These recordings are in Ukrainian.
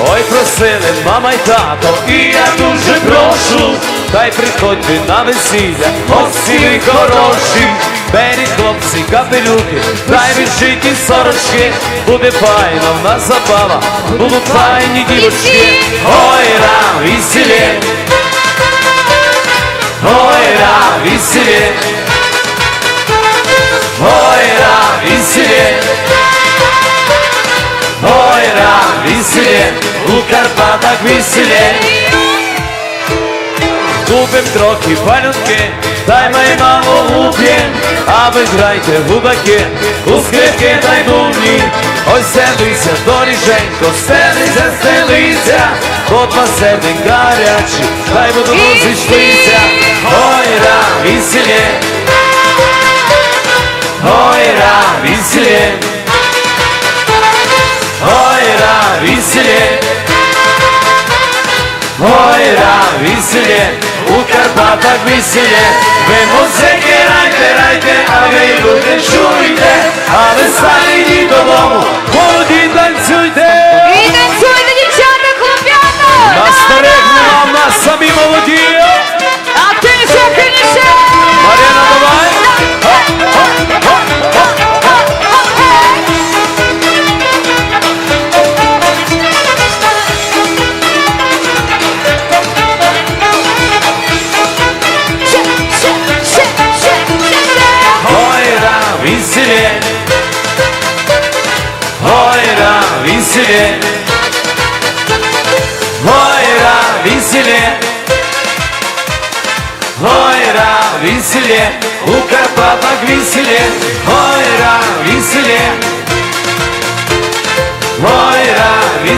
Ой, просили мама й тато, і я дуже прошу, та й приходьте на весілля, гості ви хороші, беріть хлопці, капелюки, та й відшиті сорочки, буде файно в нас забава, будуть файні дівочки, ой, ра, весілє, ой, ра, весілє, ой, ра, весілє. Ой, ра, веселе, у Карпатах веселе. Купим трохи палюнки, дай май маму губ'єм, а ви грайте губаки, у скрипки дай бубні. Ой, стелися, доріженько, стелися, стелися, два серденька гарячі, дай буду зійшлися. Ой, ра, веселе, ой, ра, веселе. Ой, ра, веселе, ой, ра, веселе, у Карпатах веселе. Ви музики райте, райте, а ви люди чуйте, а ви самі йдіть додому, молоді танцюйте. І танцюйте, дівчата, хлоп'ята! На старих нема, в нас самі молоді.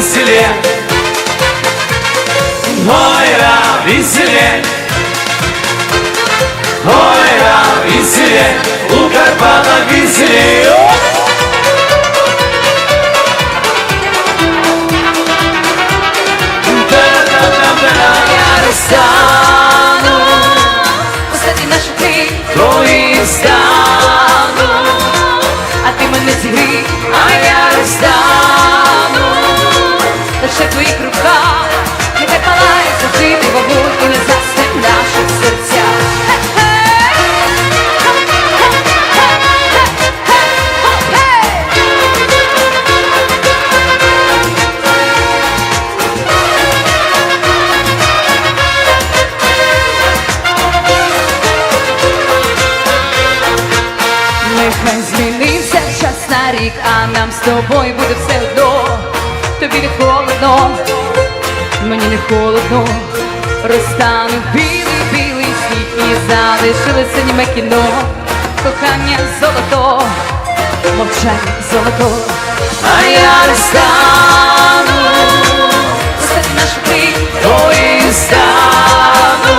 Ра, веселе, ой, ра, веселе. Ой, ра, веселе, у Карпатах веселе. Я розтану, Останні наші ти, твої стану, а ти мене зігрій, а я розтану. Лише в твоїх руках, нехай палає завжди ти вогонь і не засне в наших серцях. Нехай змінився час на рік, а нам з тобою буде. Тобі не холодно, мені не холодно. Розтанув білий, білий сніг і залишилося німе кіно. Кохання золото, мовчання золото. А я розтану, Останні наш крик, твої стану,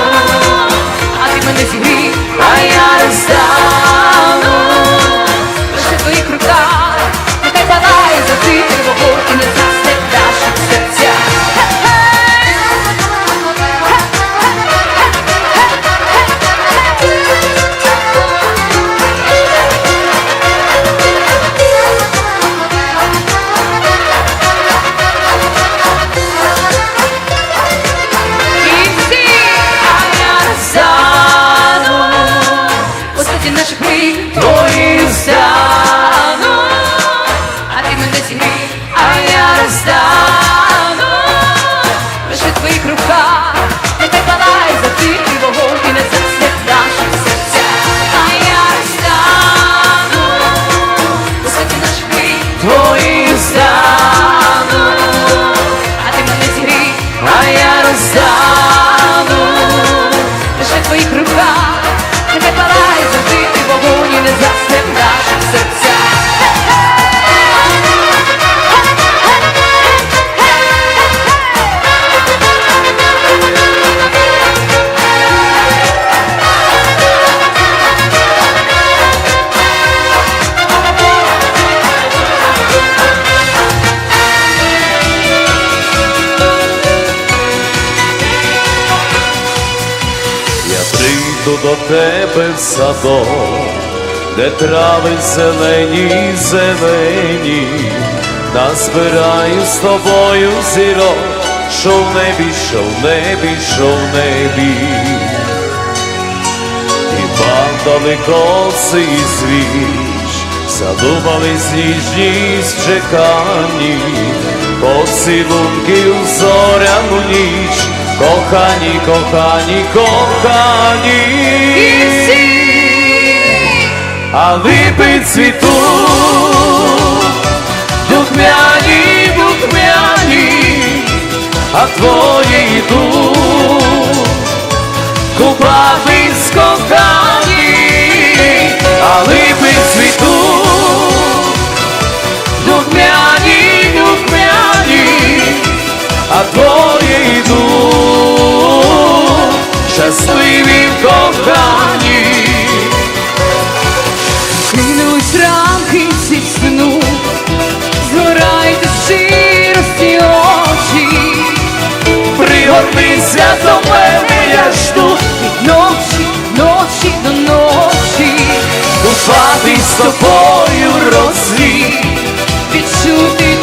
а ти мене зігрій, а я розтану. В садок, де трави зелені, зелені, назбираю з тобою зірок, що в небі, що в небі, що в небі. І падали коси і свіч, задумались ніжність в чеканні, поцілунки у зоряну ніч, кохані, кохані, кохані. І всі А липи цвітуть, духмяні, духмяні, а твої йдуть, купатись кохані, а липи цвітуть, духмяні, духмяні, а твої щасливі в коханні. Кинуть рамки зі сну, згорайте щирості очі, Пригорнися до мене, я жду, від ночі, ночі до ночі, купатись з тобою розліт, відчути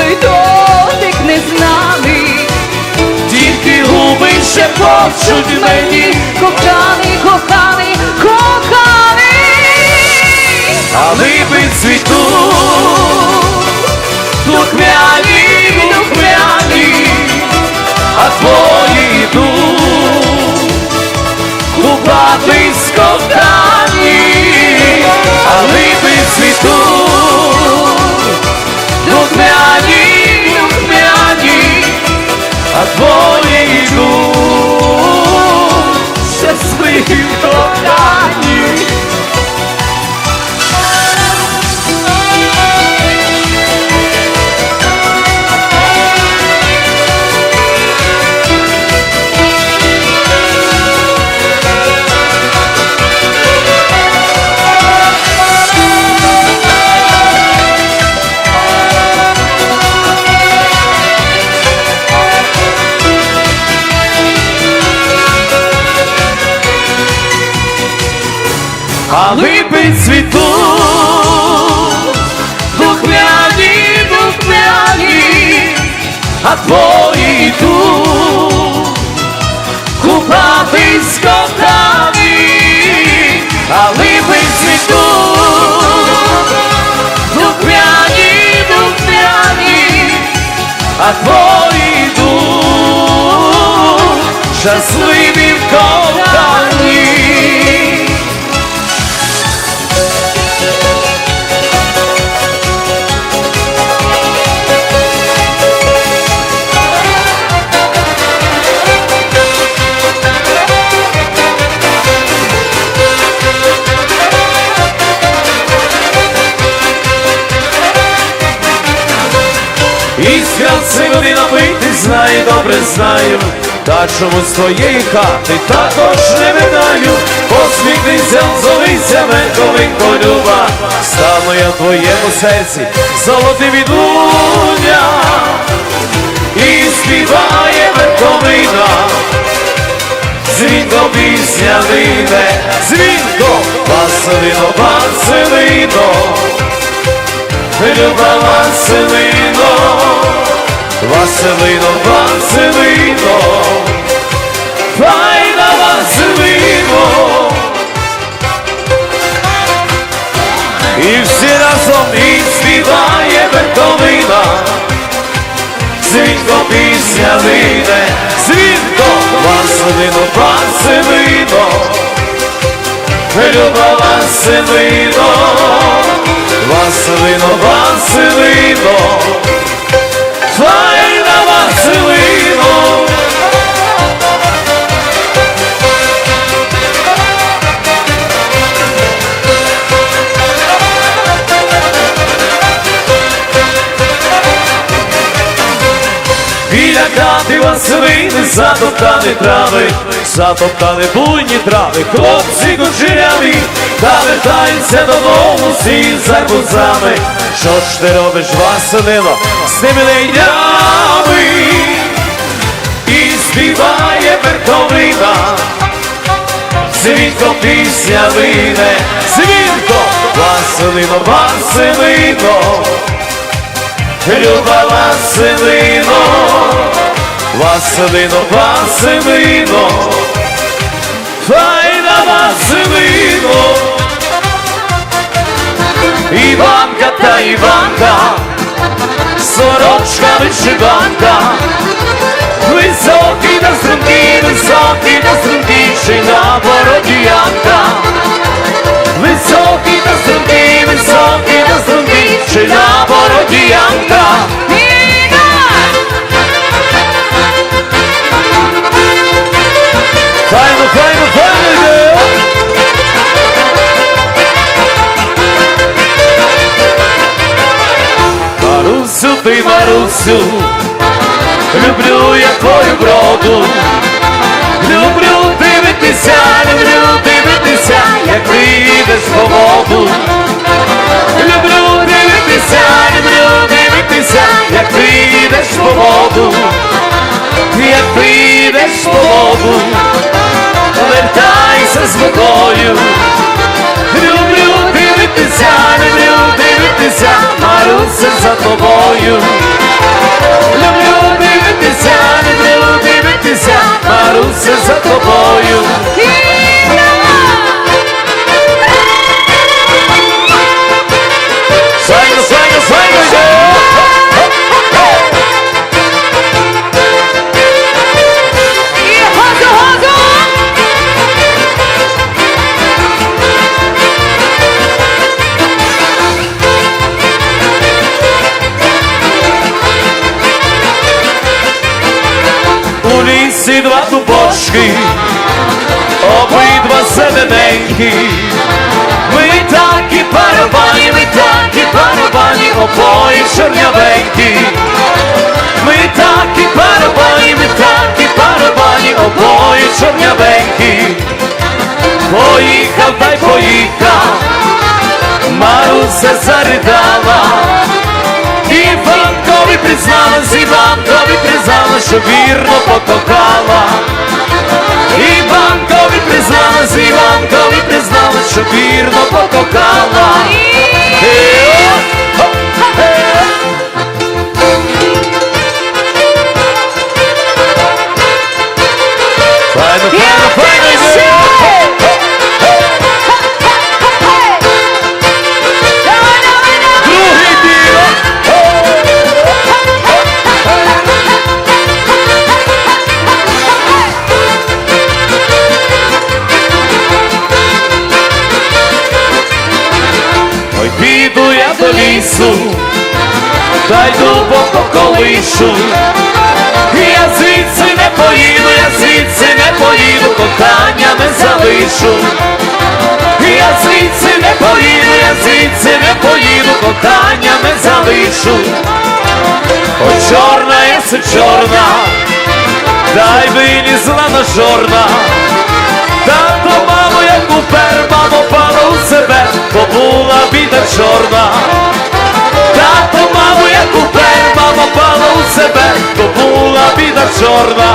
ще почуть мені, коханий, коханий, коханий. а липи цвітуть, духмяні, духмяні, а твої йдуть, купатись кохані, а липи цвітуть, а твої йдуть, купатись кохані, а липи цвітуть, духмяні, духмяні, а твої йдуть, щасливі в коханні. Добре знаю, та чомусь твоєї хати також не видаю, посміхнися, зовися, верховинко люба, стану я в твоєму серці, золотий відлуння, і співає верховина, дзвінко пісня лине, дзвінко, Василино, Василино. Люба Василино, Василино, Василино, файна Василино. І всі разом і співає Верховина, Дзвінко пісня лине, дзвінко, Василино, Василино, Люба Василино, Василино, Василино, файна Біля хати Василини затоптали трави, затоптали буйні трави, хлопці кучеряві, та вертаються додому всі за кузами. Що ж ти робиш, Василино, з тими лейнями? І співає верховина, Свінко пісня лине, Свінко, Василино, Василино, Люба Василино, Василино, Василино, файна Василино, Іванка та Іванка, сорочка вишиванка, високий на струнки, високий на струнки, на бороді Янка. Високий на струнки, високий на струнки, на Марусю, люблю я твою броду, люблю дивитися, люблю дивитися, як ти йдеш по воду. Люблю дивитися, люблю дивитися, як ти йдеш по воду, як ти йдеш по воду, вертайся з водою. Люблю дивитися, люблю дивитися, Маруся за тобою. Люблю дивитися, люблю дивитися, Маруся за тобою. Дубочки, обидва зелененькі. Ми такі парабані, ми такі парабані, обоє чорнявенькі. Призналась, Іванкові призналась, що вірно покохала. Іванкові призналась, Іванкові призналась, що вірно покохала. Залишу. Я звідси не поїду, я звідси не поїду, кохання не залишу. Ой, чорна єси чорна, дай вилізла на жорна. Тато, мамо, як упер, мамо, пала у себе, бо була біда чорна. Тато, мамо, як упер, мамо, пала у себе, бо була біда чорна.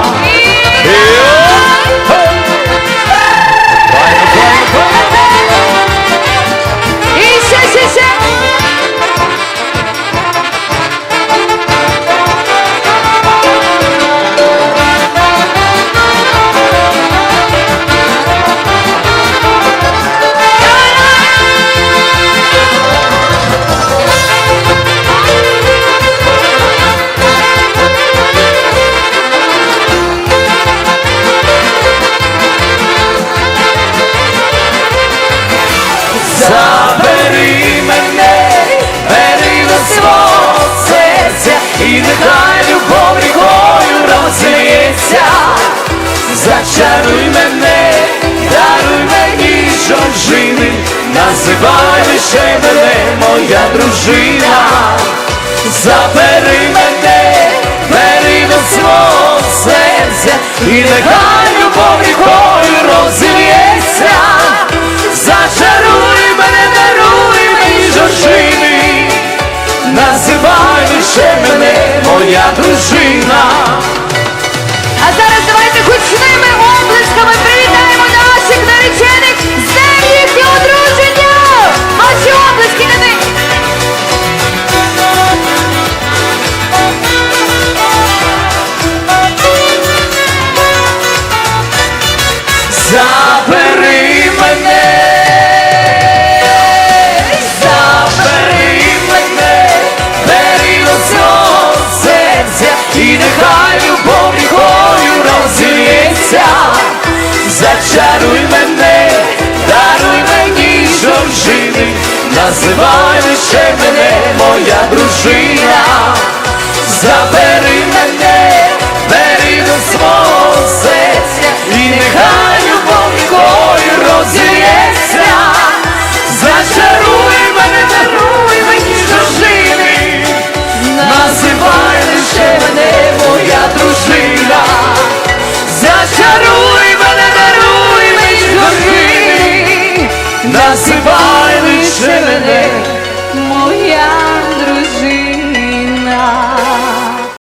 Зачаруй мене, даруй мені жоржини, називай лише мене моя дружина. Забери мене, бери до свого серця, і нехай любов рікою розліється. Зачаруй мене, даруй мені жоржини, називай лише мене моя дружина. Забери мене, забери мене, бери свого серця, і нехай любов рікою зачаруй мене, даруй мені жовжини, називай лише мене моя дружина.